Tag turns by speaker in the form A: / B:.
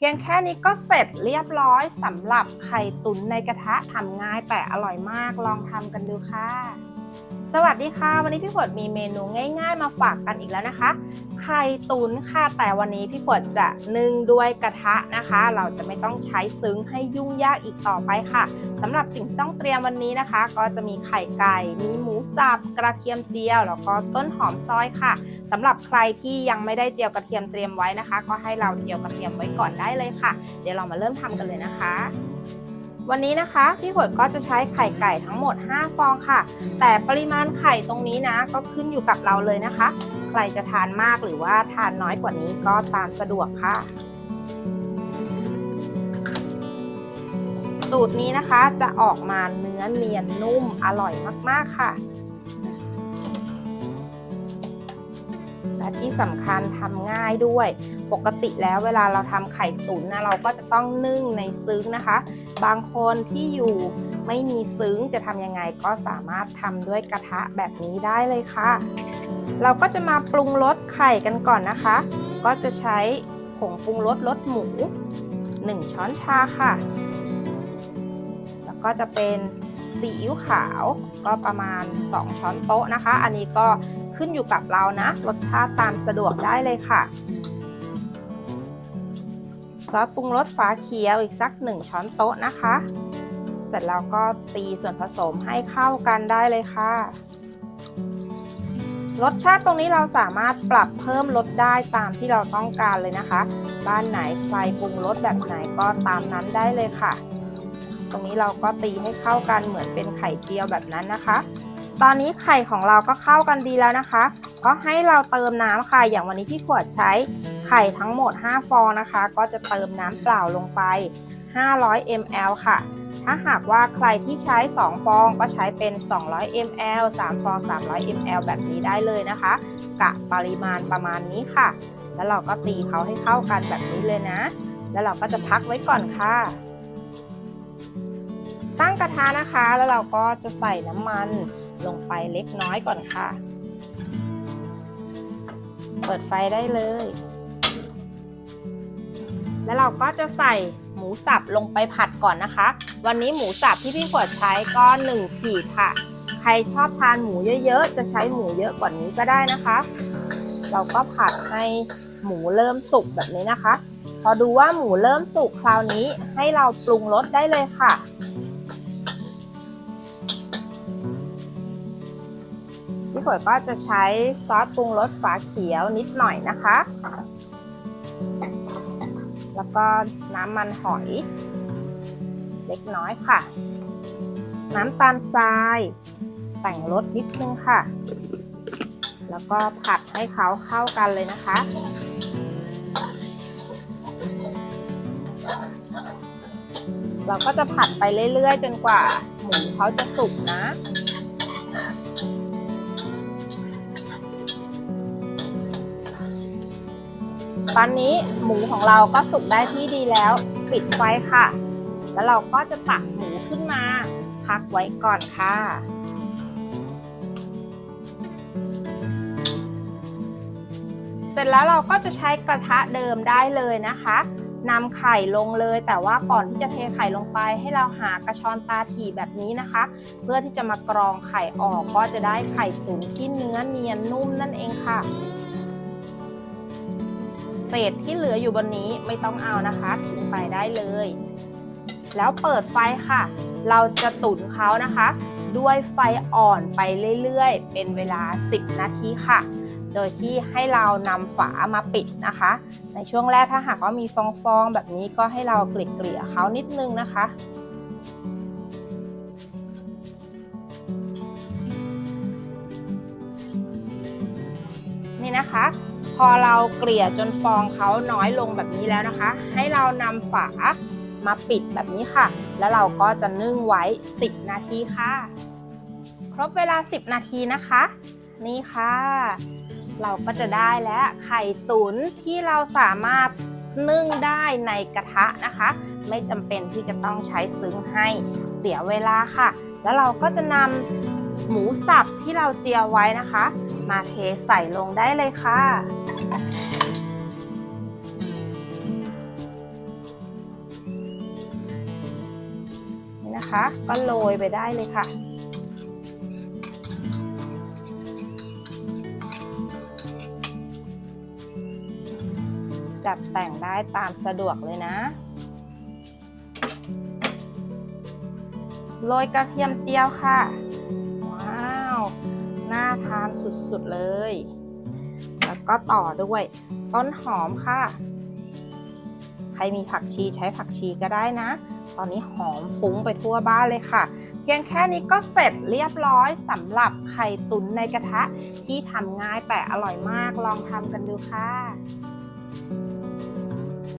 A: เพียงแค่นี้ก็เสร็จเรียบร้อยสำหรับไข่ตุ๋นในกระทะทำง่ายแต่อร่อยมากลองทำกันดูค่ะ สวัสดีค่ะ วันนี้พี่ขวดมีเมนูง่าย ๆ มาฝากกันอีกแล้วนะคะ ไข่ตุ๋นค่ะแต่วันนี้พี่ขวดจะนึ่งด้วยกระทะนะคะ เราจะไม่ต้องใช้ซึ้งให้ยุ่งยากอีกต่อไปค่ะสำหรับสิ่งที่ต้องเตรียมวันนี้นะคะ ก็จะมีไข่ไก่ มีหมูสับกระเทียมเจียวแล้วก็ต้นหอมซอยค่ะสำหรับใครที่ยังไม่ได้เจียวกระเทียมเตรียมไว้นะคะ ก็ให้เราเจียวกระเทียมไว้ก่อนได้เลยค่ะ เดี๋ยวเรามาเริ่มทำกันเลยนะคะ วันนี้นะคะพี่ขวดก็จะใช้ไข่ไก่ทั้งหมด 5 ฟองค่ะ แต่ปริมาณไข่ตรงนี้นะ ก็ขึ้นอยู่กับเราเลยนะคะ ใครจะทานมากหรือว่าทานน้อยกว่านี้ก็ตามสะดวกค่ะ สูตรนี้นะคะจะออกมาเนื้อเนียนนุ่มอร่อยมากๆค่ะและที่สำคัญทำง่ายด้วย ปกติแล้วเวลาเราทำไข่ตุ๋นนะเราก็จะต้องนึ่งในซึ้งนะคะ บางคนที่อยู่ไม่มีซึ้งจะทำยังไงก็สามารถทำด้วยกระทะแบบนี้ได้เลยค่ะ เราก็จะมาปรุงรสไข่กันก่อนนะคะ ก็จะใช้ผงปรุงรสรสหมู 1 ช้อนชาค่ะ แล้วก็จะเป็นซีอิ๊วขาวก็ประมาณ 2 ช้อนโต๊ะนะคะ อันนี้ก็ขึ้นอยู่กับเรานะ รสชาติตามสะดวกได้เลยค่ะ ซอสปรุงรสฟ้าเขียวอีกสัก 1 ช้อนโต๊ะนะคะ เสร็จแล้วก็ตีส่วนผสมให้เข้ากันได้เลยค่ะ รสชาติตรงนี้เราสามารถปรับเพิ่มลดได้ตามที่เราต้องการเลยนะคะ บ้านไหนใครปรุงรสแบบไหนก็ตามนั้นได้เลยค่ะ ตรงนี้เราก็ตีให้เข้ากันเหมือนเป็นไข่เจียวแบบนั้นนะคะ ตอนนี้ไข่ของเราก็เข้ากันดีแล้วนะคะ ก็ให้เราเติมน้ำค่ะ อย่างวันนี้พี่ขวดใช้ไข่ทั้งหมด 5 ฟองนะคะ ก็จะเติมน้ำเปล่าลงไป 500 ml ค่ะ ถ้าหากว่าใครที่ใช้ 2 ฟองก็ใช้เป็น 200 ml 3 ฟอง 300 ml แบบนี้ได้เลยนะคะ กะปริมาณประมาณนี้ค่ะ แล้วเราก็ตีเขาให้เข้ากันแบบนี้เลยนะ แล้วเราก็จะพักไว้ก่อนค่ะตั้งกระทะนะคะแล้วเราก็จะใส่น้ำมันลงไปเล็กน้อยก่อนค่ะ เปิดไฟได้เลย แล้วเราก็จะใส่หมูสับลงไปผัดก่อนนะคะ วันนี้หมูสับที่พี่ขวดใช้ก็1ขีดค่ะ ใครชอบทานหมูเยอะๆ จะใช้หมูเยอะกว่านี้ก็ได้นะคะ เราก็ผัดให้หมูเริ่มสุกแบบนี้นะคะ พอดูว่าหมูเริ่มสุกคราวนี้ให้เราปรุงรสได้เลยค่ะ พี่ฝอยก็จะใช้ซอสปรุงรสฝาเขียวนิดหน่อยนะคะ แล้วก็น้ำมันหอย เล็กน้อยค่ะ น้ำตาลทราย แต่งรสนิดนึงค่ะ แล้วก็ผัดให้เขาเข้ากันเลยนะคะเราก็จะผัดไปเรื่อยๆ จนกว่าหมูเขาจะสุกนะ ตอนนี้หมูของเราก็สุกได้ที่ดีแล้ว ปิดไฟค่ะ แล้วเราก็จะตักหมูขึ้นมา พักไว้ก่อนค่ะเสร็จแล้วเราก็จะใช้กระทะเดิมได้เลยนะคะนำไข่ลงเลยแต่ว่าก่อนที่จะเทไข่ลงไป ให้เราหากระชอนตาถี่แบบนี้นะคะ เพื่อที่จะมากรองไข่ออกก็จะได้ไข่ตุ๋นที่เนื้อเนียนนุ่มนั่นเองค่ะ เศษที่เหลืออยู่บนนี้ไม่ต้องเอานะคะทิ้งไปได้เลย แล้วเปิดไฟค่ะ เราจะตุ๋นเขานะคะ ด้วยไฟอ่อนไปเรื่อยๆ เป็นเวลา 10 นาทีค่ะ โดยที่ให้เรานำฝามาปิดนะคะ ในช่วงแรกถ้าหากว่ามีฟองๆ แบบนี้ก็ให้เราเกลี่ยๆเขานิดนึงนะคะนี่นะคะ พอเราเกลี่ยจนฟองเขาน้อยลงแบบนี้แล้วนะคะ ให้เรานำฝามาปิดแบบนี้ค่ะ แล้วเราก็จะนึ่งไว้ 10 นาทีค่ะ ครบเวลา 10 นาทีนะคะ นี่ค่ะ เราก็จะได้แล้วไข่ตุ๋นที่เราสามารถนึ่งได้ในกระทะนะคะ ไม่จำเป็นที่จะต้องใช้ซึ้งให้เสียเวลาค่ะ แล้วเราก็จะนำหมูสับที่เราเจียวไว้นะคะ มาเทใส่ลงได้เลยค่ะ นี่นะคะ ก็โรยไปได้เลยค่ะจัดแต่งได้ตามสะดวกเลยนะ โรยกระเทียมเจียวค่ะ ว้าว น่าทานสุดๆเลย ก็ต่อด้วยต้นหอมค่ะ ใครมีผักชีใช้ผักชีก็ได้นะ ตอนนี้หอมฟุ้งไปทั่วบ้านเลยค่ะ เพียงแค่นี้ก็เสร็จเรียบร้อยสำหรับไข่ตุ๋นในกระทะที่ทำง่ายแต่อร่อยมากลองทำกันดูค่ะ